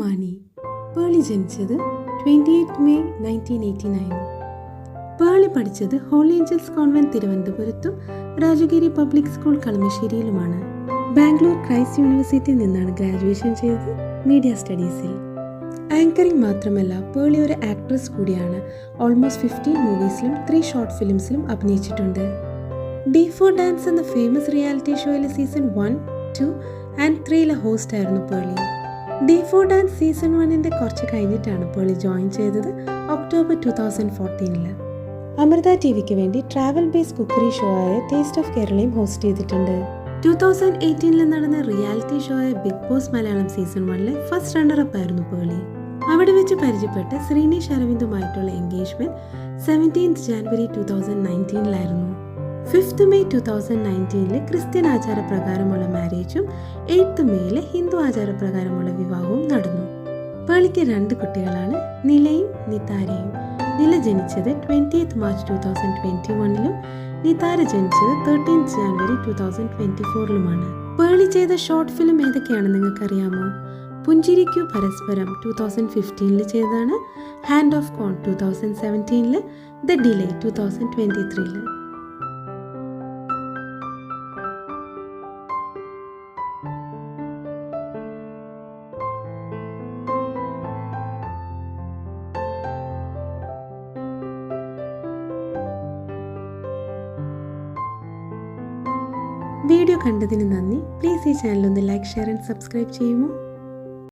വാണി പേളി ജനിച്ചത് twenty eight May nineteen eighty nine Pearle പഠിച്ചത് Holy Angels convent തിരുവനന്തപുരത്തും Rajagiri public school കളമശ്ശേരിയിലുമാണ്. ബാംഗ്ലൂർ ക്രൈസ്റ്റ് യൂണിവേഴ്സിറ്റിയിൽ നിന്നാണ് ഗ്രാജുവേഷൻ ചെയ്തത് മീഡിയ സ്റ്റഡീസിൽ. ആങ്കറിംഗ് മാത്രമല്ല പേളി ഒരു ആക്ട്രസ് കൂടിയാണ്. ഓൾമോസ്റ്റ് ഫിഫ്റ്റീൻ മൂവീസിലും ത്രീ ഷോർട്ട് ഫിലിംസിലും അഭിനയിച്ചിട്ടുണ്ട്. ഡി ഫോർ ഡാൻസ് എന്ന ഫേമസ് റിയാലിറ്റി ഷോയിലെ സീസൺ വൺ ടു ആൻഡ് ത്രീയിലെ ഹോസ്റ്റ് ആയിരുന്നു Pearle. D four dance season വണ്ണിന്റെ കുറച്ച് കഴിഞ്ഞിട്ടാണ് പോളി ജോയിൻ ചെയ്തത് ഒക്ടോബർ ടു തൗസൻഡ് ഫോർട്ടീനിൽ അമൃത ടി വിക്ക് വേണ്ടി ട്രാവൽ ബേസ് കുക്കറി ഷോ ആയ ടേസ്റ്റ് ഓഫ് കേരളയും ഹോസ്റ്റ് ചെയ്തിട്ടുണ്ട്. ടു തൗസൻഡ് എയ്റ്റീനിൽ നടന്ന റിയാലിറ്റി ഷോ ആയ ബിഗ് ബോസ് മലയാളം സീസൺ വണ്ണിലെ ഫസ്റ്റ് റണ്ണറപ്പ് ആയിരുന്നു പേളി അവിടെ വെച്ച് പരിചയപ്പെട്ട Srinish അരവിന്ദുമായിട്ടുള്ള engagement seventeenth January two thousand നയന്റീനിലായിരുന്നു fifth May two thousand നയന്റീനിലെ ക്രിസ്ത്യൻ ആചാരപ്രകാരമുള്ള മാരേജും എയ്ത്ത് മെയ്യിലെ ഹിന്ദു ആചാരപ്രകാരമുള്ള വിവാഹവും നടന്നു. പേളിക്ക് രണ്ട് കുട്ടികളാണ് നിലയും നിതാരയും. നില ജനിച്ചത് twentieth March two thousand twenty വണ്ണിലും Nitara ജനിച്ചത് thirteenth January two thousand twenty ഫോറിലുമാണ് Pearle ചെയ്ത ഷോർട്ട് ഫിലിം ഏതൊക്കെയാണെന്ന് നിങ്ങൾക്കറിയാമോ? പുഞ്ചിരിക്കു പരസ്പരം ടു തൗസൻഡ് ഫിഫ്റ്റീനിൽ ചെയ്തതാണ് hand of con two thousand സെവന്റീനിൽ the delay two thousand twenty ത്രീയിൽ വീഡിയോ കണ്ടതിന് നന്ദി. പ്ലീസ് ഈ ചാനൽ ഒന്ന് ലൈക്ക് ഷെയർ ആൻഡ് സബ്സ്ക്രൈബ് ചെയ്യുമോ?